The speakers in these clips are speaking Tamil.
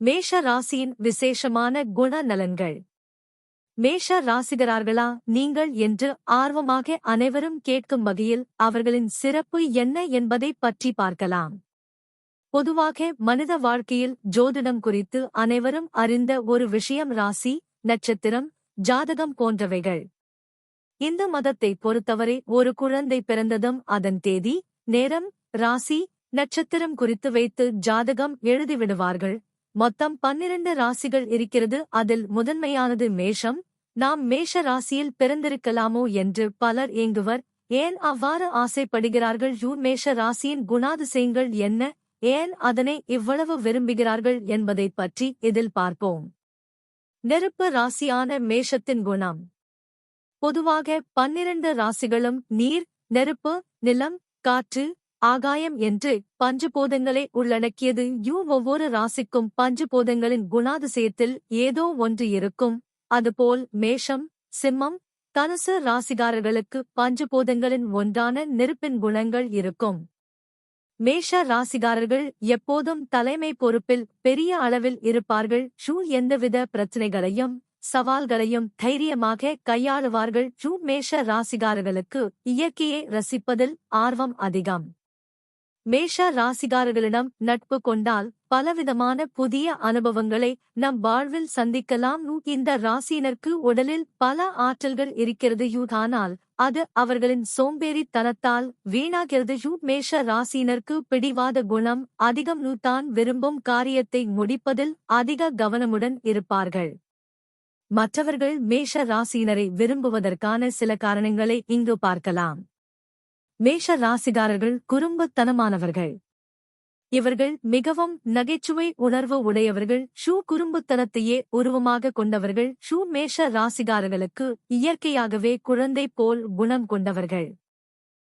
மேஷ ராசியின் விசேஷமான குணநலன்கள். மேஷ ராசிகரார்களா நீங்கள் என்று ஆர்வமாக அனைவரும் கேட்கும் வகையில் அவர்களின் சிறப்பு என்ன என்பதை பற்றி பார்க்கலாம். பொதுவாக மனித வாழ்க்கையில் ஜோதிடம் குறித்து அனைவரும் அறிந்த ஒரு விஷயம் ராசி நட்சத்திரம் ஜாதகம் போன்றவைகள். இந்து மதத்தை பொறுத்தவரை ஒரு குழந்தை பிறந்ததும் அதன் தேதி நேரம் ராசி நட்சத்திரம் குறித்து வைத்து ஜாதகம் எழுதிவிடுவார்கள். மொத்தம் பன்னிரண்டு ராசிகள் இருக்கிறது. அதில் முதன்மையானது மேஷம். நாம் மேஷ ராசியில் பிறந்திருக்கலாமோ என்று பலர் ஏங்குவர். ஏன் அவ்வாறு ஆசைப்படுகிறார்கள்? யூ மேஷ ராசியின் குணாதிசயங்கள் என்ன? ஏன் அதனை இவ்வளவு விரும்புகிறார்கள் என்பதைப் பற்றி இதில் பார்ப்போம். நெருப்பு ராசியான மேஷத்தின் குணம். பொதுவாக பன்னிரண்டு ராசிகளும் நீர் நெருப்பு நிலம் காற்று ஆகாயம் என்று பஞ்சபோதங்களை உள்ளடக்கியது. யூ ஒவ்வொரு ராசிக்கும் பஞ்சபோதங்களின் குணாதிசயத்தில் ஏதோ ஒன்று இருக்கும். அதுபோல் மேஷம் சிம்மம் தனுசு ராசிகாரர்களுக்கு பஞ்சபோதங்களின் ஒன்றான நெருப்பின் குணங்கள் இருக்கும். மேஷ ராசிகாரர்கள் எப்போதும் தலைமை பொறுப்பில் பெரிய அளவில் இருப்பார்கள். ஷூ எந்தவித பிரச்சனைகளையும் சவால்களையும் தைரியமாக கையாளுவார்கள். ஷூ மேஷ ராசிகாரர்களுக்கு இயற்கையை ரசிப்பதில் ஆர்வம் அதிகம். மேஷ ராசிகாரர்களிடம் நட்பு கொண்டால் பலவிதமான புதிய அனுபவங்களை நம் வாழ்வில் சந்திக்கலாம். இந்த ராசியினருக்கு உடலில் பல ஆற்றல்கள் இருக்கிறது. யூதானால் அது அவர்களின் சோம்பேறித்தனத்தால் வீணாகிறது. யூ மேஷ ராசியினருக்கு பிடிவாத குணம் அதிகம். நூத்தான் விரும்பும் காரியத்தை முடிப்பதில் அதிக கவனமுடன் இருப்பார்கள். மற்றவர்கள் மேஷ ராசியினரை விரும்புவதற்கான சில காரணங்களை இங்கு பார்க்கலாம். மேஷ ராசிகாரர்கள் குறும்புத்தனமானவர்கள். இவர்கள் மிகவும் நகைச்சுவை உணர்வு உடையவர்கள். ஷூ குறும்புத்தனத்தையே உருவமாக கொண்டவர்கள். ஷூ மேஷ ராசிகாரர்களுக்கு இயற்கையாகவே குழந்தை போல் குணம் கொண்டவர்கள்.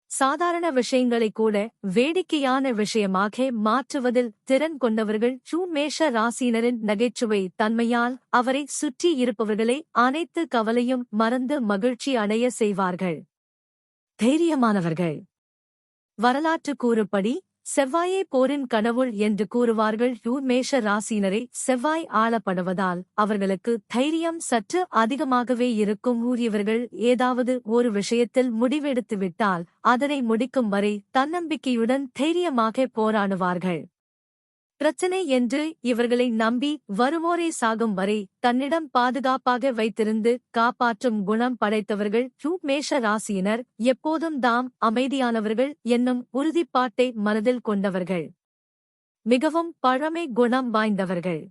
சாதாரண விஷயங்களை கூட வேடிக்கையான விஷயமாக மாற்றுவதில் திறன் கொண்டவர்கள். ஷூ மேஷ ராசியினரின் நகைச்சுவை தன்மையால் அவரை சுற்றி இருப்பவர்களை அனைத்து கவலையும் மறந்து மகிழ்ச்சி அடைய செய்வார்கள். தைரியமானவர்கள். வரலாற்று கூறுப்படி செவ்வாயே போரின் கடவுள் என்று கூறுவார்கள் யூ மேஷ ராசியினரை செவ்வாய் ஆளப்படுவதால் அவர்களுக்கு தைரியம் சற்று அதிகமாகவே இருக்கும் ஊரியவர்கள் ஏதாவது ஒரு விஷயத்தில் முடிவெடுத்துவிட்டால் அதனை முடிக்கும் வரை தன்னம்பிக்கையுடன் தைரியமாக போராடுவார்கள். பிரச்சனை என்று இவர்களை நம்பி வருவோரே சாகும் வரை தன்னிடம் பாதுகாப்பாக வைத்திருந்து காப்பாற்றும் குணம் படைத்தவர்கள் யூ மேஷ ராசியினர். எப்போதும் தாம் அமைதியானவர்கள் என்னும் உறுதிப்பாட்டை மனதில் கொண்டவர்கள். மிகவும் பழமை குணம் வாய்ந்தவர்கள்.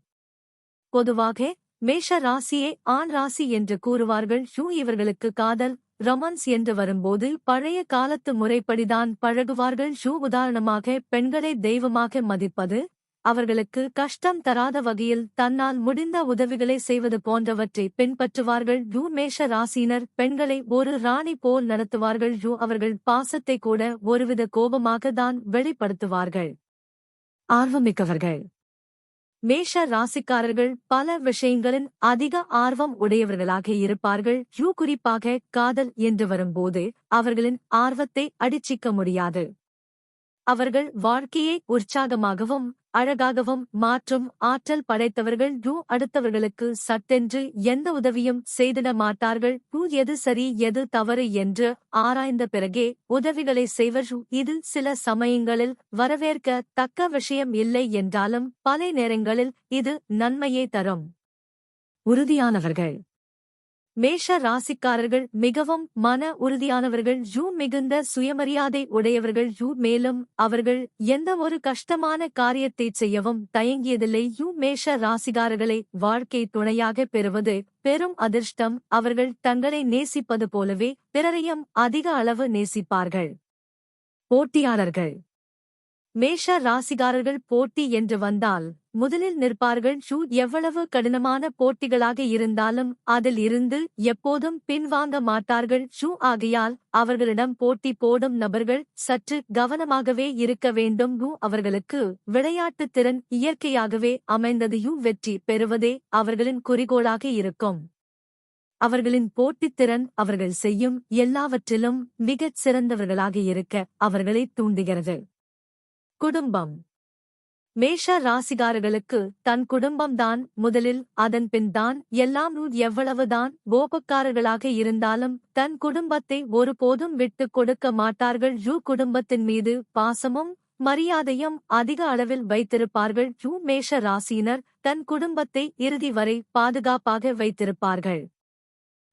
பொதுவாக மேஷ ராசியே ஆண் ராசி என்று கூறுவார்கள். ஷூ இவர்களுக்கு காதல் ரொமான்ஸ் என்று வரும்போது பழைய காலத்து முறைப்படிதான் பழகுவார்கள். ஷூ உதாரணமாக பெண்களை தெய்வமாக மதிப்பது அவர்களுக்கு கஷ்டம் தராத வகையில் தன்னால் முடிந்த உதவிகளை செய்வது போன்றவற்றை பின்பற்றுவார்கள். யூ மேஷ ராசினர் பெண்களை ஒரு ராணி போல் நடத்துவார்கள். யூ அவர்கள் பாசத்தை கூட ஒருவித கோபமாக தான் வெளிப்படுத்துவார்கள். ஆர்வமிக்கவர்கள். மேஷ ராசிக்காரர்கள் பல விஷயங்களின் அதிக ஆர்வம் உடையவர்களாக இருப்பார்கள். யூ குறிப்பாக காதல் என்று வரும்போது அவர்களின் ஆர்வத்தை அடிச்சிக்க முடியாது. அவர்கள் வாழ்க்கையை உற்சாகமாகவும் அழகாகவும் மாற்றும் ஆற்றல் படைத்தவர்கள் யூ அடுத்தவர்களுக்கு சட்டென்று எந்த உதவியும் செய்திட மாட்டார்கள். யூ எது சரி எது தவறு என்று ஆராய்ந்த பிறகே உதவிகளை செய்வர். இது சில சமயங்களில் வரவேற்க தக்க விஷயம் இல்லை என்றாலும் பல நேரங்களில் இது நன்மையே தரும். உறுதியானவர்கள். மேஷ ராசிக்காரர்கள் மிகவும் மன உறுதியானவர்கள். யூ மிகுந்த சுயமரியாதை உடையவர்கள். யூ மேலும் அவர்கள் எந்த ஒரு கஷ்டமான காரியத்தை செய்யவும் தயங்கியதில்லை. யூ மேஷ ராசிகாரர்களை வாழ்க்கை துணையாக பெறுவது பெரும் அதிர்ஷ்டம். அவர்கள் தங்களை நேசிப்பது போலவே பிறரையும் அதிக அளவு நேசிப்பார்கள். போட்டியாளர்கள். மேஷ ராசிகாரர்கள் போட்டி என்று வந்தால் முதலில் நிற்பார்கள் ஷூ எவ்வளவு கடினமான போட்டிகளாக இருந்தாலும் அதில் இருந்து எப்போதும் பின்வாங்க மாட்டார்கள் ஷூ. ஆகையால் அவர்களிடம் போட்டி போடும் நபர்கள் சற்று கவனமாகவே இருக்க வேண்டும். யூ அவர்களுக்கு விளையாட்டுத் திறன் இயற்கையாகவே அமைந்தது. யூ வெற்றி பெறுவதே அவர்களின் குறிக்கோளாக இருக்கும். அவர்களின் போட்டித்திறன் அவர்கள் செய்யும் எல்லாவற்றிலும் மிகச் சிறந்தவர்களாக இருக்க அவர்களை தூண்டுகிறது. குடும்பம். மேஷ ராசிகாரர்களுக்கு தன் குடும்பம்தான் முதலில் அதன் பின்தான் எல்லாம் எவ்வளவுதான் கோபக்காரர்களாக இருந்தாலும் தன் குடும்பத்தை ஒருபோதும் விட்டுக் கொடுக்க மாட்டார்கள். யூ குடும்பத்தின் மீது பாசமும் மரியாதையும் அதிக அளவில் வைத்திருப்பார்கள். ஜூ மேஷ ராசியினர் தன் குடும்பத்தை இறுதி வரை பாதுகாப்பாக வைத்திருப்பார்கள்.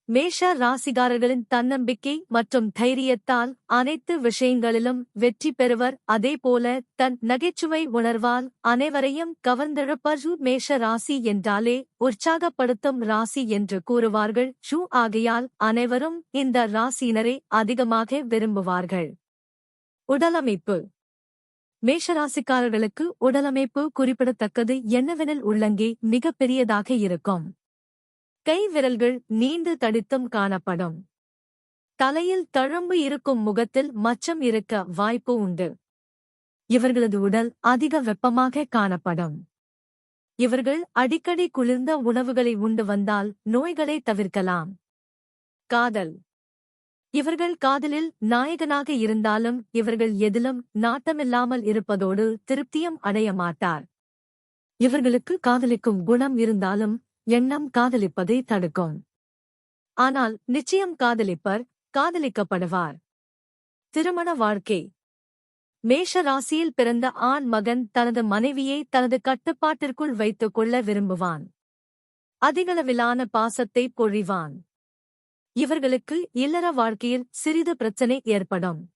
மேஷ ராசிகாரர்களின் தன்னம்பிக்கை மற்றும் தைரியத்தால் அனைத்து விஷயங்களிலும் வெற்றி பெறுவர். அதேபோல தன் நகைச்சுவை உணர்வால் அனைவரையும் கவர்ந்திழப்பர். ஷூ மேஷ ராசி என்றாலே உற்சாகப்படுத்தும் ராசி என்று கூறுவார்கள். ஷூ ஆகையால் அனைவரும் இந்த ராசியினரை அதிகமாக விரும்புவார்கள். உடலமைப்பு. மேஷராசிக்காரர்களுக்கு உடலமைப்பு குறிப்பிடத்தக்கது. என்னவெனில் உள்ளங்கே மிகப் பெரியதாக இருக்கும். கை விரல்கள் நீண்டு தடித்தும் காணப்படும். தலையில் தழும்பு இருக்கும் முகத்தில் மச்சம் இருக்க வாய்ப்பு உண்டு. இவர்களது உடல் அதிக வெப்பமாக காணப்படும். இவர்கள் அடிக்கடி குளிர்ந்த உணவுகளை உண்டு வந்தால் நோய்களை தவிர்க்கலாம். காதல். இவர்கள் காதலில் நாயகனாக இருந்தாலும் இவர்கள் எதிலும் நாட்டமில்லாமல் இருப்பதோடு திருப்தியும் அடைய மாட்டார். இவர்களுக்கு காதலிக்கும் குணம் இருந்தாலும் எண்ணம் காதலிப்பதை தடுக்கும். ஆனால் நிச்சயம் காதலிப்பர் காதலிக்கப்படுவார். திருமண வாழ்க்கை. மேஷ ராசியில் பிறந்த ஆண் மகன் தனது மனைவியை தனது கட்டுப்பாட்டிற்குள் வைத்துக் கொள்ள விரும்புவான். அதிகளவிலான பாசத்தை பொழிவான். இவர்களுக்கு இல்லற வாழ்க்கையில் சிறிது பிரச்சனை ஏற்படும்.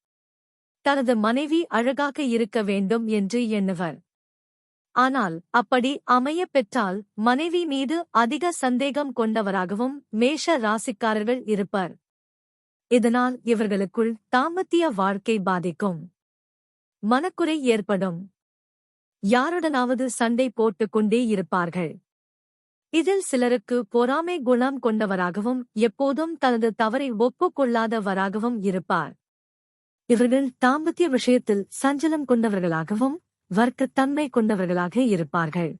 தனது மனைவி அழகாக இருக்க வேண்டும் என்று எண்ணுவர். ஆனால் அப்படி அமையப் பெற்றால் மனைவி மீது அதிக சந்தேகம் கொண்டவராகவும் மேஷ ராசிக்காரர்கள் இருப்பர். இதனால் இவர்களுக்குள் தாமத்திய வாழ்க்கை பாதிக்கும். மனக்குறை ஏற்படும். யாருடனாவது சண்டை போட்டுக் கொண்டே இருப்பார்கள். இதில் சிலருக்கு பொறாமை குணம் கொண்டவராகவும் எப்போதும் தனது தவறை ஒப்புக்கொள்ளாதவராகவும் இருப்பார். இவர்கள் தாம்பத்திய விஷயத்தில் சஞ்சலம் கொண்டவர்களாகவும் வர்க்கத்தன்மை கொண்டவர்களாக இருப்பார்கள்.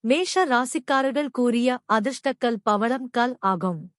மேஷ ராசிக்காரர்கள் கூறிய அதிர்ஷ்டக்கல் பவளம் கல் ஆகும்.